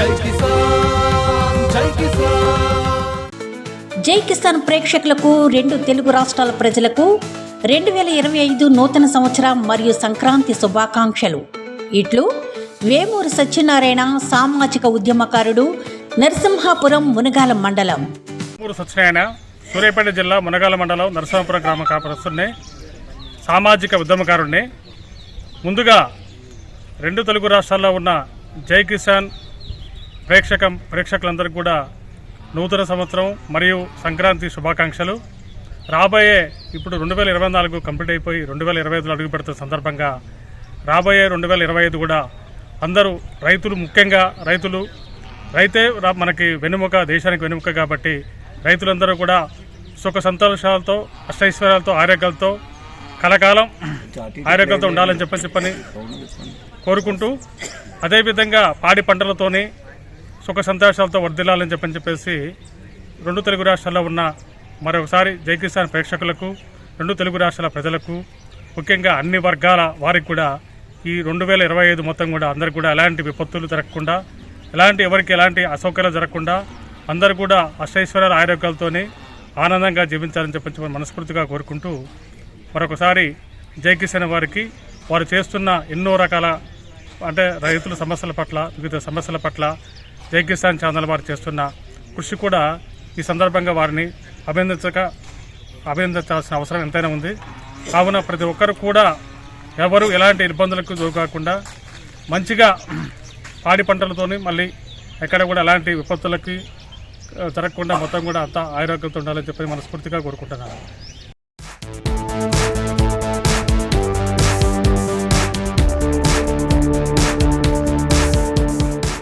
జై కిసాన్ జై కిసాన్. జై కిసాన్ ప్రేక్షకులకు రెండు తెలుగు రాష్ట్రాల ప్రజలకు రెండు వేల ఇరవై ఐదు నూతన సంవత్సరం మరియు సంక్రాంతి శుభాకాంక్షలు. ఇట్లు వేమూరు సత్యనారాయణ సామాజిక ఉద్యమకారుడు నరసింహాపురం మునగాల మండలం. సత్యనారాయణ సూర్యాపేట జిల్లా మునగాల మండలం నరసింహపురం గ్రామ కాపరస్తున్నే సామాజిక ఉద్యమకారుణ్ణి ముందుగా రెండు తెలుగు రాష్ట్రాల్లో ఉన్న జై కిసాన్ ప్రేక్షకం ప్రేక్షకులందరికీ కూడా నూతన సంవత్సరం మరియు సంక్రాంతి శుభాకాంక్షలు. రాబోయే ఇప్పుడు రెండు వేల ఇరవై నాలుగు కంప్లీట్ అయిపోయి రెండు వేల ఇరవై ఐదులో అడుగు పెడుతున్న సందర్భంగా రాబోయే రెండు వేల ఇరవై ఐదు కూడా అందరూ రైతులు ముఖ్యంగా రైతులు రైతే రా- మనకి వెనుముక దేశానికి వెనుముక కాబట్టి రైతులందరూ కూడా సుఖ సంతోషాలతో అష్టైశ్వర్యాలతో ఆరోగ్యాలతో కలకాలం ఆరోగ్యంతో ఉండాలని చెప్పని చెప్పని కోరుకుంటూ అదేవిధంగా పాడి పంటలతోని సుఖ సంతోషాలతో వర్ధిల్లాలని చెప్పని చెప్పేసి రెండు తెలుగు రాష్ట్రాల్లో ఉన్న మరొకసారి జై ప్రేక్షకులకు రెండు తెలుగు రాష్ట్రాల ప్రజలకు ముఖ్యంగా అన్ని వర్గాల వారికి కూడా ఈ రెండు వేల ఇరవై ఐదు మొత్తం కూడా అందరికి కూడా ఎలాంటి విపత్తులు జరగకుండా ఎలాంటి ఎవరికి ఎలాంటి అసౌకర్యాలు జరగకుండా అందరూ కూడా అష్టైశ్వర్యాల ఆరోగ్యాలతోనే ఆనందంగా జీవించాలని చెప్పి మనస్ఫూర్తిగా కోరుకుంటూ మరొకసారి జై వారికి వారు చేస్తున్న ఎన్నో రకాల అంటే రైతుల సమస్యల పట్ల వివిధ సమస్యల పట్ల జై కిసాన్ ఛానల్ వారు చేస్తున్న కృషి కూడా ఈ సందర్భంగా వారిని అభినందించక అభినందించాల్సిన అవసరం ఎంతైనా ఉంది. కావున ప్రతి ఒక్కరు కూడా ఎవరు ఎలాంటి ఇబ్బందులకు కాకుండా మంచిగా పాడి పంటలతోని మళ్ళీ ఎక్కడ కూడా ఎలాంటి విపత్తులకి జరగకుండా మొత్తం కూడా అంతా ఆరోగ్యంతో ఉండాలని చెప్పి మనస్ఫూర్తిగా కోరుకుంటున్నాను.